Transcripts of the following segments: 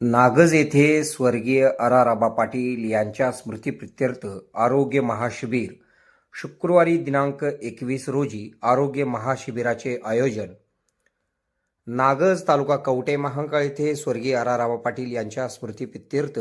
नागज येथे स्वर्गीय अराराबा पाटील यांच्या स्मृतीप्रित्यर्थ आरोग्य महाशिबिर शुक्रवारी दिनांक एकवीस रोजी आरोग्य महाशिबिराचे आयोजन. नागज तालुका कवटे महांकाळ येथे स्वर्गीय अराराबा पाटील यांच्या स्मृतीप्रित्यर्थ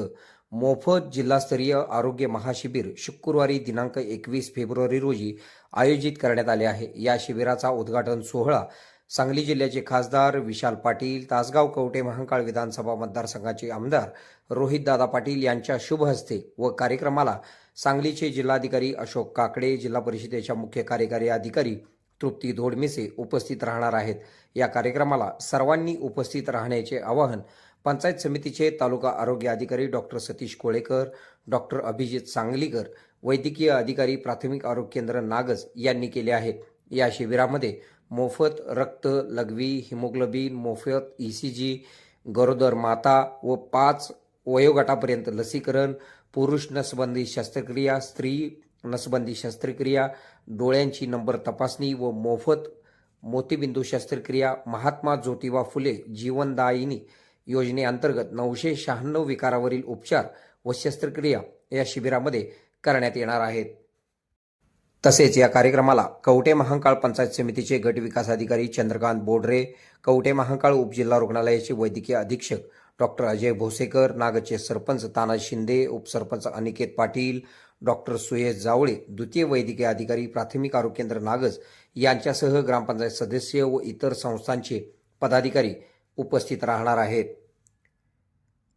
मोफत जिल्हास्तरीय आरोग्य महाशिबिर शुक्रवारी दिनांक एकवीस फेब्रुवारी रोजी आयोजित करण्यात आले आहे. या शिबिराचा उद्घाटन सोहळा सांगली जिल्ह्याचे खासदार विशाल पाटील तासगाव कवटे महांकाळ विधानसभा मतदारसंघाचे आमदार रोहितदादा पाटील यांच्या शुभ हस्ते व कार्यक्रमाला सांगलीचे जिल्हाधिकारी अशोक काकडे जिल्हा परिषदेच्या मुख्य कार्यकारी अधिकारी तृप्ती धोडमिसे उपस्थित राहणार आहेत. या कार्यक्रमाला सर्वांनी उपस्थित राहण्याचे आवाहन पंचायत समितीचे तालुका आरोग्य अधिकारी डॉक्टर सतीश कोळेकर डॉक्टर अभिजित सांगलीकर वैद्यकीय अधिकारी प्राथमिक आरोग्य केंद्र नागज यांनी केले आहे या शिबिरामध्ये मोफत रक्त लघवी हिमोग्लोबिन मोफत ई सी जी गरोदर माता व पाच वयोगटापर्यंत लसीकरण पुरुष नसबंदी शस्त्रक्रिया स्त्री नसबंदी शस्त्रक्रिया डोळ्यांची नंबर तपासणी व मोफत मोतीबिंदू शस्त्रक्रिया महात्मा ज्योतिबा फुले जीवनदायिनी योजनेअंतर्गत नऊशे शहाण्णव विकारावरील उपचार व शस्त्रक्रिया या शिबिरामध्ये करण्यात येणार आहेत. तसेच या कार्यक्रमाला कवटे महांकाळ पंचायत समितीचे गट विकास अधिकारी चंद्रकांत बोडरे कवटे महांकाळ उपजिल्हा रुग्णालयाचे वैद्यकीय अधीक्षक डॉक्टर अजय भोसेकर नागचे सरपंच ताना शिंदे उपसरपंच अनिकेत पाटील डॉक्टर सुयश जावळे द्वितीय वैद्यकीय अधिकारी प्राथमिक आरोग्य केंद्र नागज यांच्यासह ग्रामपंचायत सदस्य व इतर संस्थांचे पदाधिकारी उपस्थित राहणार आहेत.